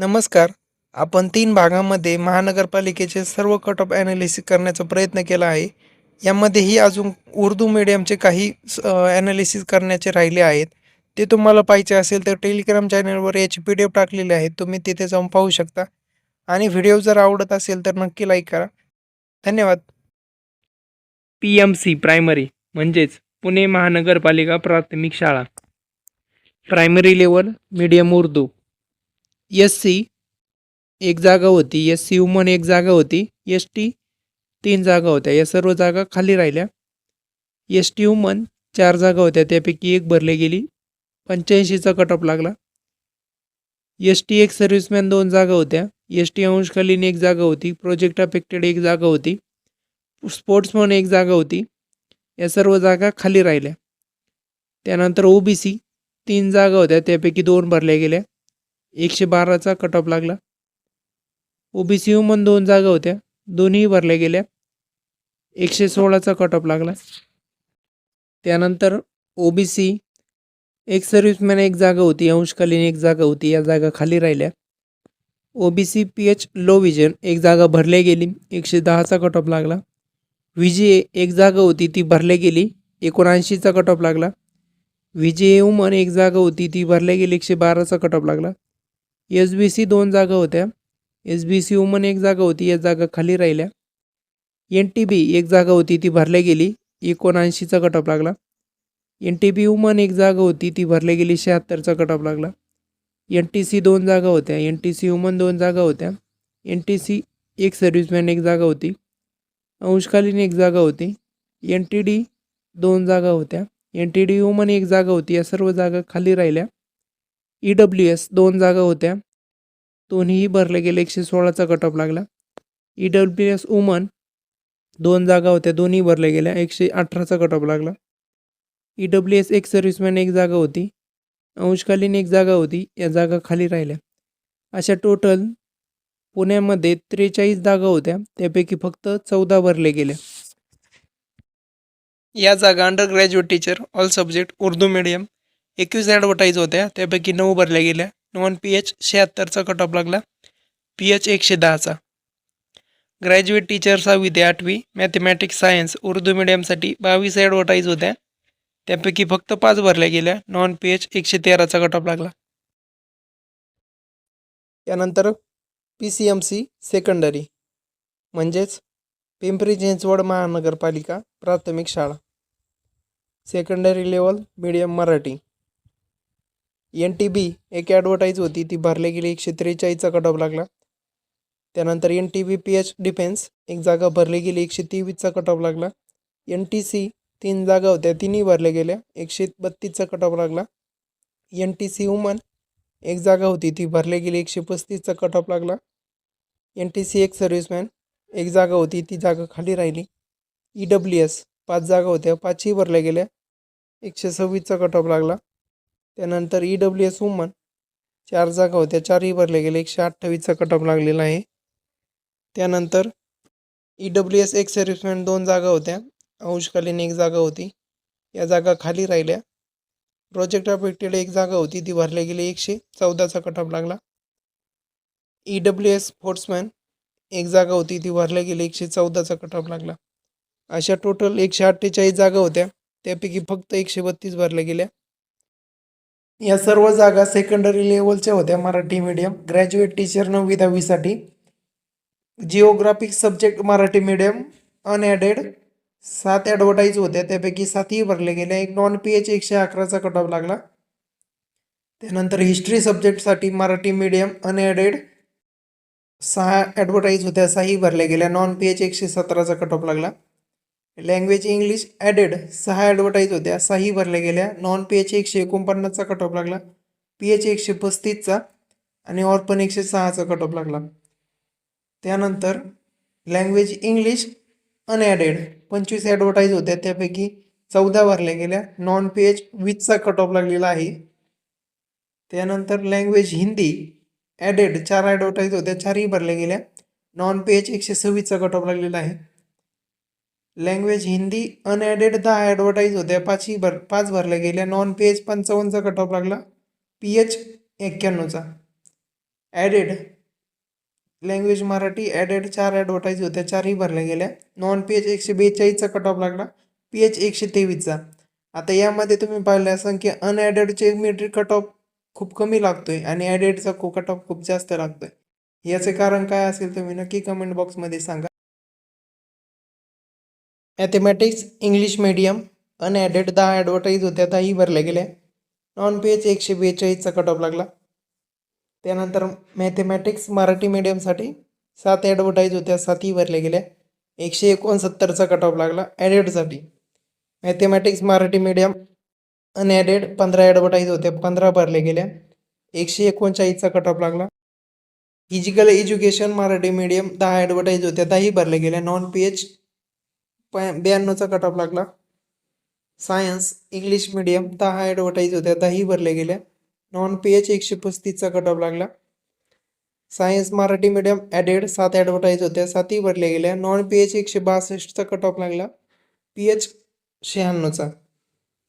नमस्कार. आपण तीन भागामध्ये महानगरपालिकेचे सर्व कट ऑफ ॲनालिसिस करण्याचा प्रयत्न केला आहे. यामध्येही अजून उर्दू मीडियमचे काही ॲनालिसिस करण्याचे राहिले आहेत. ते तुम्हाला पाहिजे असेल तर टेलिग्राम चॅनलवर याची पी डी एफ टाकलेली आहे. तुम्ही तिथे जाऊन पाहू शकता. आणि व्हिडिओ जर आवडत असेल तर नक्की लाईक करा. धन्यवाद. पी एम सी प्रायमरी म्हणजेच पुणे महानगरपालिका प्राथमिक शाळा. Primary level medium Urdu. S C एक जागा होती. एस सी वुमन एक जागा होती. एस टी तीन जागा होत्या. या सर्व जागा खाली राहिल्या. एस टी वुमन चार जागा होत्या. त्यापैकी एक भरली गेली. पंच्याऐंशीचा कट ऑफ लागला. एस टी एक सर्व्हिसमॅन दोन जागा होत्या. एस टी अंशकालीन एक जागा होती. प्रोजेक्ट अफेक्टेड एक जागा होती. स्पोर्ट्समन एक जागा होती. या सर्व जागा खाली राहिल्या. त्यानंतर ओ बी सी तीन जागा होत्या. त्यापैकी दोन भरल्या गेल्या. एकशे बाराचा कट ऑफ लागला. ओ बी सी वुमन दोन जागा होत्या. दोन्ही भरल्या गेल्या. एकशे सोळाचा कट ऑफ लागला. त्यानंतर ओ बी सी एक सर्व्हिसमॅन एक जागा होती अंशकालीन एक जागा होती या जागा खाली राहिल्या. O B C P H low vision एक जागा भरल्या गेली. एकशे दहाचा कट ऑफ लागला. व्ही जी ए एक जागा होती ती भरल्या गेली. एकोणऐंशीचा कट ऑफ लागला. व्ही जी ए वुमन एक जागा होती ती भरल्या गेली. एकशे बाराचा कट ऑफ लागला. एस बी सी दोन जागा होत्या. एस बी सी वुमन एक जागा होती या जागा खाली राहिल्या. एन टी बी एक जागा होती ती भरल्या गेली. एकोणऐंशीचा कटअप लागला. एन टी बी वुमन एक जागा होती ती भरल्या गेली. शहात्तरचा कट लागला. एन टी सी दोन जागा होत्या. एन टी सी वुमन दोन जागा होत्या. एन टी सी एक सर्व्हिसमॅन एक जागा होती. अंशकालीन एक जागा होती. एन टी डी दोन जागा होत्या. एन टी डी वुमन एक जागा होती. या सर्व जागा खाली राहिल्या. ई डब्ल्यू एस दोन जागा होत्या. दोन्हीही भरले गेले एकशे सोळाचा कट ऑफ लागला. ई डब्ल्यू एस वुमन दोन जागा होत्या दोन्ही भरल्या गेल्या एकशे अठराचा कट ऑफ लागला. ई डब्ल्यू एस एक सर्व्हिसमॅन एक जागा होती. अंशकालीन एक जागा होती या जागा खाली राहिल्या. अशा टोटल पुण्यामध्ये त्रेचाळीस जागा होत्या त्यापैकी फक्त चौदा भरले गेल्या या जागा undergraduate teacher all subject Urdu medium एकवीस ॲडव्हर्टाईज होत्या. त्यापैकी नऊ भरल्या गेल्या. नॉन पी एच शहात्तरचा कट ऑफ लागला. पी एच एकशे दहाचा. ग्रॅज्युएट टीचर सहावी ते आठवी. मॅथमॅटिक्स सायन्स उर्दू मीडियमसाठी बावीस ॲडव्हर्टाईज होत्या. त्यापैकी फक्त पाच भरल्या गेल्या. नॉन पी एच एकशे तेराचा कट ऑफ लागला. त्यानंतर P C M C secondary म्हणजेच पिंपरी चिंचवड महानगरपालिका प्राथमिक शाळा. Secondary level medium Marathi. N T B एक ॲडव्हर्टाईज होती ती भरली गेली एकशे त्रेचाळीसचा कट ऑफ लागला. त्यानंतर N T B P H defence एक जागा भरली गेली एकशे तेवीसचा कट ऑफ लागला. एन टी सी तीन जागा होत्या तिन्ही भरल्या गेल्या एकशे बत्तीसचा कट ऑफ लागला. एन टी सी वुमन एक जागा होती ती भरली गेली एकशे पस्तीसचा कट ऑफ लागला. एन टी सी एक सर्व्हिसमॅन एक जागा होती ती जागा खाली राहिली. ई डब्ल्यू एस पाच जागा होत्या पाचही भरल्या गेल्या एकशे सव्वीसचा कट ऑफ लागला. त्यानंतर ई डब्ल्यू एस वुमन चार जागा होत्या. चारही भरल्या गेल्या एकशे अठ्ठावीसचा कट ऑफ लागलेला आहे. त्यानंतर E W S ex serviceman दोन जागा होत्या. अंशकालीन एक जागा होती. या जागा खाली राहिल्या. प्रोजेक्ट अफेक्टेड एक जागा होती. ती भरल्या गेली एकशे चौदाचा कट ऑफ लागला. ई डब्ल्यू एस स्पोर्ट्समॅन एक जागा होती. ती भरल्या गेली एकशे चौदाचा कट ऑफ लागला. अशा टोटल एकशे अठ्ठेचाळीस जागा होत्या. त्यापैकी फक्त एकशे बत्तीस भरल्या गेल्या. या सर्व जागा सेकंडरी लेवलच्या होत्या मराठी मीडियम ग्रॅज्युएट टीचर नववी दहावीसाठी. Geographic subject Marathi medium unaided सात ॲडव्हर्टाईज होत्या. त्यापैकी सातही भरले गेल्या एक नॉन पी एच एकशे अकराचा कट ऑफ लागला. त्यानंतर हिस्ट्री सब्जेक्टसाठी मराठी मीडियम अनॲडेड सहा ॲडव्हर्टाईज होत्या. सहाही भरल्या गेल्या. नॉन पी एच एकशे सतराचा कट ऑफ लागला. लँग्वेज इंग्लिश ॲडेड सहा ॲडव्हर्टाईज होत्या. सहाही भरल्या गेल्या. नॉन पी एच एकशे एकोणपन्नासचा कट ऑफ लागला. पी एच एकशे पस्तीसचा आणि ऑर्पन एकशे सहाचा कट ऑफ लागला. त्यानंतर लँग्वेज इंग्लिश अनॲडेड पंचवीस ॲडव्हर्टाईज होत्या. त्यापैकी चौदा भरल्या गेल्या. नॉन पी एच वीसचा कट ऑफ लागलेला आहे. त्यानंतर लँग्वेज हिंदी ॲडेड चार ॲडव्हर्टाईज होत्या. चारही भरल्या गेल्या. नॉन पी एच एकशे सव्वीसचा कट ऑफ लागलेला आहे. लँग्वेज हिंदी अनॲडेड दहा ॲडव्हर्टाईज होत्या पाचही भर पाच भरल्या गेल्या नॉन पी एच पंचावन्नचा कट ऑफ लागला. पी एच एक्क्याण्णवचा. ॲडेड लँग्वेज मराठी ॲडेड चार ॲडव्हर्टाईज होत्या चारही भरल्या गेल्या नॉन पी एच एकशे बेचाळीसचा कट ऑफ लागला. पी एच एकशे तेवीसचा. आता यामध्ये तुम्ही पाहिलं असाल की अनॲडेडचे मेट्रिक कट ऑफ खूप कमी लागतो आहे आणि ॲडेडचा को कट ऑफ खूप जास्त लागतो आहे याचे कारण काय असेल तुम्ही नक्की कमेंट बॉक्समध्ये सांगा. मॅथेमॅटिक्स इंग्लिश मीडियम अनॲडेड दहा ॲडव्हर्टाईज होत्या दहाही भरल्या गेल्या. नॉन पी एच एकशे बेचाळीसचा कट ऑफ लागला. त्यानंतर मॅथेमॅटिक्स मराठी मीडियमसाठी सात ॲडव्हर्टाईज होत्या सातही भरल्या गेल्या. एकशे एकोणसत्तरचा कट ऑफ लागला ॲडेडसाठी मॅथेमॅटिक्स मराठी मीडियम अनॲडेड पंधरा ॲडव्हर्टाईज होत्या पंधरा भरल्या गेल्या. एकशे एकोणचाळीसचा कट ऑफ लागला. फिजिकल एज्युकेशन मराठी मीडियम दहा ॲडव्हर्टाईज होत्या दहाही भरल्या गेल्या. नॉन पी एच ब्याण्णवचा कट ऑफ लागला. सायन्स इंग्लिश मिडियम दहा ॲडव्हर्टाईज होत्या दहाही भरल्या गेल्या नॉन पी एच एकशे पस्तीसचा कट ऑफ लागला. सायन्स मराठी मीडियम ॲडेड सात ॲडव्हर्टाईज होत्या सातही भरल्या गेल्या नॉन पी एच एकशे बासष्टचा कट ऑफ लागला. पी एच शहाण्णवचा.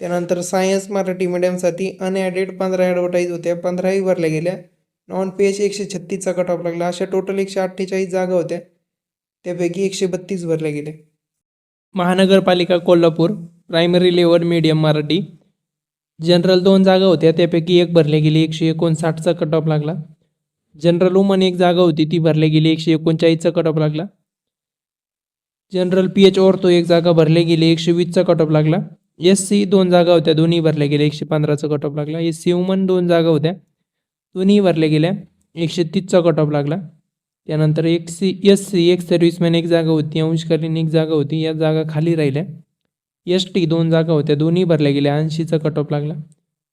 त्यानंतर सायन्स मराठी मीडियमसाठी अनॲडेड पंधरा ॲडव्हर्टाईज होत्या पंधराही भरल्या गेल्या नॉन पी एच एकशे छत्तीसचा कट ऑफ लागला. अशा टोटल एकशे अठ्ठेचाळीस जागा होत्या. त्यापैकी एकशे बत्तीस भरल्या गेल्या महानगरपालिका Kolhapur primary level medium Marathi. General दोन जागा होत्या त्यापैकी एक भरली गेली एकशे एकोणसाठचा कट ऑफ लागला. जनरल वुमन एक जागा होती ती भरली गेली एकशे एकोणचाळीसचा कट ऑफ लागला. जनरल पी एच ओरतो एक जागा भरली गेली एकशे वीसचा कट ऑफ लागला. एस सी दोन जागा होत्या दोन्ही भरल्या गेल्या एकशे पंधराचा कट ऑफ लागला. एस सी वुमन दोन जागा होत्या दोन्ही भरल्या गेल्या एकशे तीसचा कट ऑफ लागला. त्यानंतर एक C S C ex serviceman एक जागा होती अंशकालीन एक जागा होती या जागा खाली राहिल्या. एस टी दोन जागा होत्या दोन्ही भरल्या गेल्या ऐंशीचा कट ऑफ लागला.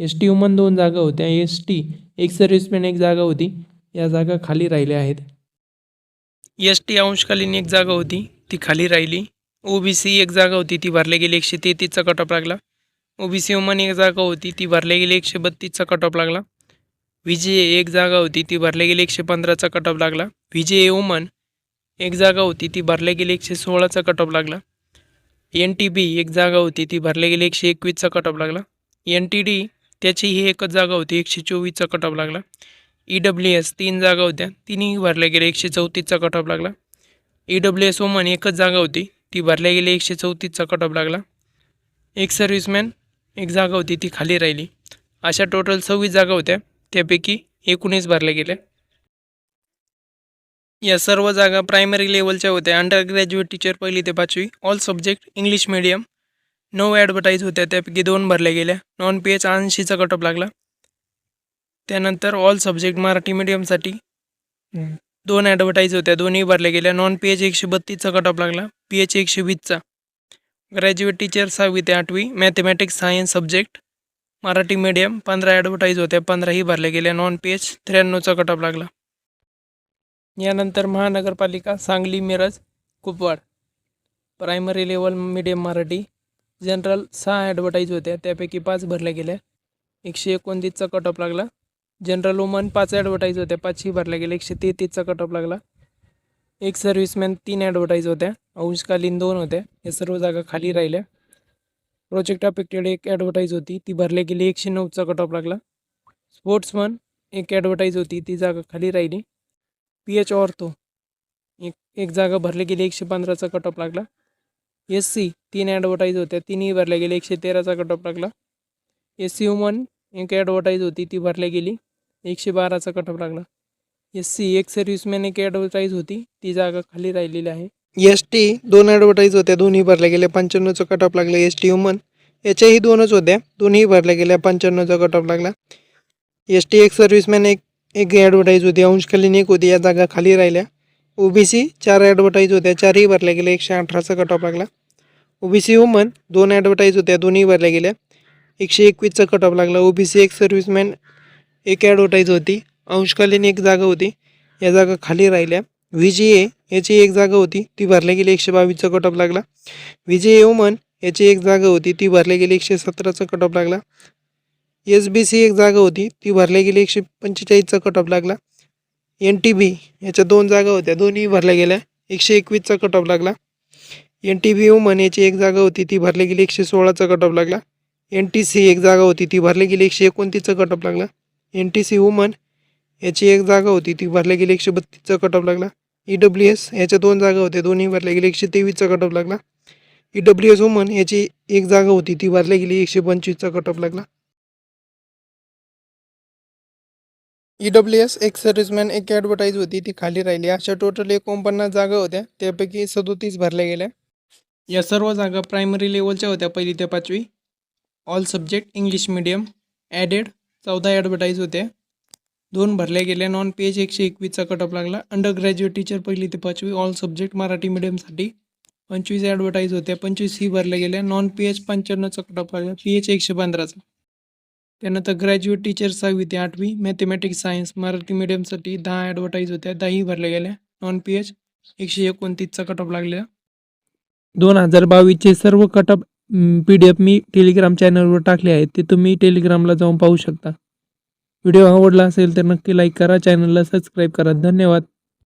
एस टी वुमन दोन जागा होत्या एस टी एक सर्व्हिसमॅन एक जागा होती या जागा खाली राहिल्या आहेत. एस टी अंशकालीन एक जागा होती ती खाली राहिली. ओ बी सी एक जागा होती ती भरली गेली एकशे तेहतीसचा कट ऑफ लागला. ओ बी सी वुमन एक जागा होती ती भरल्या गेली एकशे बत्तीसचा कट ऑफ लागला. विजय एक जागा होती ती भरल्या गेली एकशे पंधराचा कटऑफ लागला. विजय ओमन ए एक जागा होती ती भरल्या गेली एकशे सोळाचा कटऑफ लागला. एन टी बी एक जागा होती ती भरल्या गेली एकशे एकवीसचा कटऑफ लागला. एन टी डी त्याची ही एकच जागा होती एकशे चोवीसचा कटऑफ लागला. ई डब्ल्यू एस तीन जागा होत्या तिन्ही भरल्या गेल्या एकशे चौतीसचा कटऑफ लागला. ई डब्ल्यू एस ओमन एकच जागा होती ती भरल्या गेली एकशे चौतीसचा कटऑफ लागला. एक सर्व्हिसमॅन एक जागा होती ती खाली राहिली. अशा टोटल सव्वीस जागा होत्या. त्यापैकी एकोणीस भरल्या गेल्या या सर्व जागा प्रायमरी लेवलच्या होत्या. अंडर ग्रॅज्युएट टीचर पहिली ते पाचवी. ऑल सब्जेक्ट इंग्लिश मिडियम नऊ ॲडव्हर्टाईज होत्या. त्यापैकी दोन भरल्या गेल्या नॉन पी एच ऐंशीचा कटअप लागला. त्यानंतर ऑल सब्जेक्ट मराठी मिडियमसाठी दोन ॲडव्हर्टाईज होत्या. दोन्ही भरल्या गेल्या नॉन पी एच एकशे बत्तीसचा कटअप लागला. पी एच एकशे वीसचा. ग्रॅज्युएट टीचर सहावी ते आठवी. Mathematics science subject Marathi medium पंधरा ॲडव्हर्टाईज होत्या पंधराही भरल्या गेल्या नॉन पी एच त्र्याण्णवचा कटअप लागला. यानंतर महानगरपालिका Sangli Miraj Kupwad. Primary level medium Marathi. General सहा ॲडव्हर्टाईज होत्या त्यापैकी पाच भरल्या गेल्या. एकशे एकोणतीसचा कटअप लागला. जनरल वुमन पाच ॲडव्हर्टाईज होत्या पाचही भरल्या गेल्या एकशे तेहतीसचा कटअप लागला. एक सर्व्हिसमॅन तीन ॲडव्हर्टाईज होत्या अंशकालीन दोन होत्या या सर्व जागा खाली राहिल्या. प्रोजेक्ट अफेक्टेड एक ॲडव्हर्टाईज होती ती भरल्या गेली एकशे नऊचा कट ऑफ लागला. स्पोर्ट्समन एक ॲडव्हर्टाईज होती ती जागा खाली राहिली. पी एच ऑर्थो एक एक जागा भरली गेली एकशे पंधराचा कट ऑफ लागला. एस सी तीन ॲडव्हर्टाईज होत्या तिन्ही भरल्या गेल्या एकशे तेराचा कट ऑफ लागला. एस सी वुमन एक ॲडव्हर्टाईज होती ती भरल्या गेली एकशे बाराचा कट ऑफ लागला. एस सी एक सर्व्हिसमॅन एक ॲडव्हर्टाईज होती ती जागा खाली राहिलेली आहे. एस टी दोन ॲडव्हर्टाईज होत्या दोन्ही भरल्या गेल्या पंच्याण्णवचा कट ऑफ लागला एस टी वुमन याच्याही दोनच होत्या दोन्ही भरल्या गेल्या पंच्याण्णवचा कट ऑफ लागला. एस टी एक सर्व्हिसमॅन एक एक ॲडव्हर्टाईज होती अंशकालीन एक होती या जागा खाली राहिल्या. ओ बी सी चार ॲडव्हर्टाईज होत्या चारही भरल्या गेल्या एकशे अठराचा कट ऑफ लागला. ओ बी सी वुमन दोन ॲडव्हर्टाईज होत्या दोन्ही भरल्या गेल्या एकशे एकवीसचा कट ऑफ लागला. O B C ex serviceman एक ॲडव्हर्टाईज होती अंशकालीन एक जागा होती या जागा खाली राहिल्या. व्हीजी ए याची एक जागा होती ती भरल्या गेली एकशे बावीसचा कट ऑफ लागला. व्ही जे ए वुमन याची एक जागा होती ती भरल्या गेली एकशे सतराचा कट ऑफ लागला. एस बी सी एक जागा होती ती भरल्या गेली एकशे पंचेचाळीसचा कट ऑफ लागला. एन टी बी याच्या दोन जागा होत्या दोन्ही भरल्या गेल्या एकशे एकवीसचा कट ऑफ लागला. एन टी बी वुमन याची एक जागा होती ती भरली गेली एकशे सोळाचा कट ऑफ लागला. एन टी सी एक जागा होती ती भरली गेली एकशे एकोणतीसचा कट ऑफ लागला. एन टी सी वुमन याची एक जागा होती ती भरल्या गेली एकशे बत्तीसचा कट ऑफ लागला. ई डब्ल्यू एस याच्या दोन जागा होत्या. दोन्ही भरल्या गेली एकशे तेवीसचा कट ऑफ लागला. ई डब्ल्यू एस वुमन याची एक जागा होती. ती भरल्या गेली एकशे पंचवीसचा कट ऑफ लागला. E W S ex serviceman एक ॲडव्हर्टाईज होती. ती खाली राहिली. अशा टोटल एकोणपन्नास जागा होत्या. त्यापैकी सदोतीस भरल्या गेल्या. या सर्व जागा प्रायमरी लेवलच्या होत्या. पहिली ते पाचवी. All subject English medium aided चौदा ॲडव्हर्टाईज होत्या. दोन भरल्या गेल्या नॉन पी एच एकशे एकवीसचा कट ऑफ लागला. अंडर ग्रॅज्युएट टीचर पहिली ते पाचवी. ऑल सब्जेक्ट मराठी मिडियमसाठी पंचवीस ॲडव्हर्टाईज होत्या. पंचवीस ही भरल्या गेल्या नॉन पी एच पंच्याण्णवचा कट ऑफ लागला. पी एच एकशे पंधराचा. त्यानंतर ग्रॅज्युएट टीचर सहावी ते आठवी. मॅथमॅटिक्स सायन्स मराठी मिडियमसाठी दहा ॲडव्हर्टाईज होत्या. दहाही भरल्या गेल्या नॉन पी एच एकशे एकोणतीसचा कट ऑफ लागलेला दोन हजार बावीसचे सर्व cut off P D F मी टेलिग्राम चॅनलवर टाकले आहेत. ते तुम्ही टेलिग्रामला जाऊन पाहू शकता. व्हिडिओ आवडला असेल तर नक्की लाईक करा चॅनलला सबस्क्राईब करा. धन्यवाद.